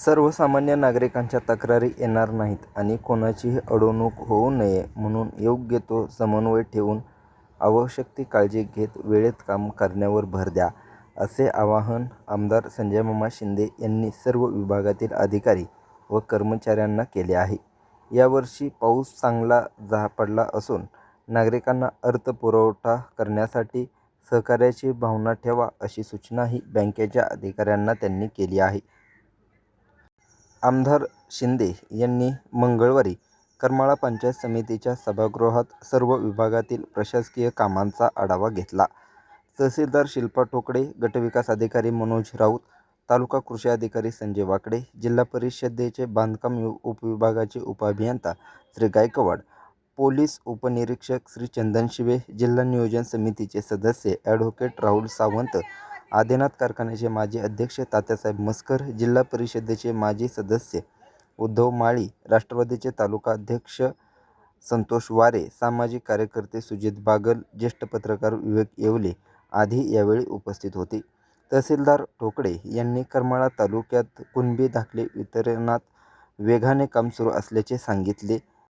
सर्वसामान्य नागरिकांच्या तक्रारी येणार नाहीत आणि कोणाचीही अडवणूक होऊ नये म्हणून योग्य तो समन्वय ठेवून आवश्यक ती काळजी घेत वेळेत काम करण्यावर भर द्या असे आवाहन आमदार संजयमामा शिंदे यांनी सर्व विभागातील अधिकारी व कर्मचाऱ्यांना केले आहे. यावर्षी पाऊस चांगला जा पडला असून नागरिकांना अर्थपुरवठा करण्यासाठी सहकार्याची भावना ठेवा अशी सूचनाही बँकेच्या अधिकाऱ्यांना त्यांनी केली आहे. आमदार शिंदे यांनी मंगळवारी करमाळा पंचायत समितीच्या सभागृहात सर्व विभागातील प्रशासकीय कामांचा आढावा घेतला. तहसीलदार शिल्पा टोकडे गटविकास अधिकारी मनोज राऊत, तालुका कृषी अधिकारी संजय वाकडे, जिल्हा परिषदेचे बांधकाम उपविभागाचे उपअभियंता श्री गायकवाड, पोलीस उपनिरीक्षक श्री चंदन शिवे, जिल्हा नियोजन समितीचे सदस्य ॲडव्होकेट राहुल सावंत, आदिनाथ कारखान्याचे माजी अध्यक्ष तात्यासाहेब मस्कर, जिल्हा परिषदेचे माजी सदस्य उद्धव माळी, राष्ट्रवादीचे तालुका अध्यक्ष संतोष वारे, सामाजिक कार्यकर्ते सुजित बागल, ज्येष्ठ पत्रकार विवेक येवले आदी यावेळी उपस्थित होते. तहसीलदार ठोकळे यांनी करमाळा तालुक्यात कुणबी दाखले वितरणात वेगाने काम सुरू असल्याचे सांगितले.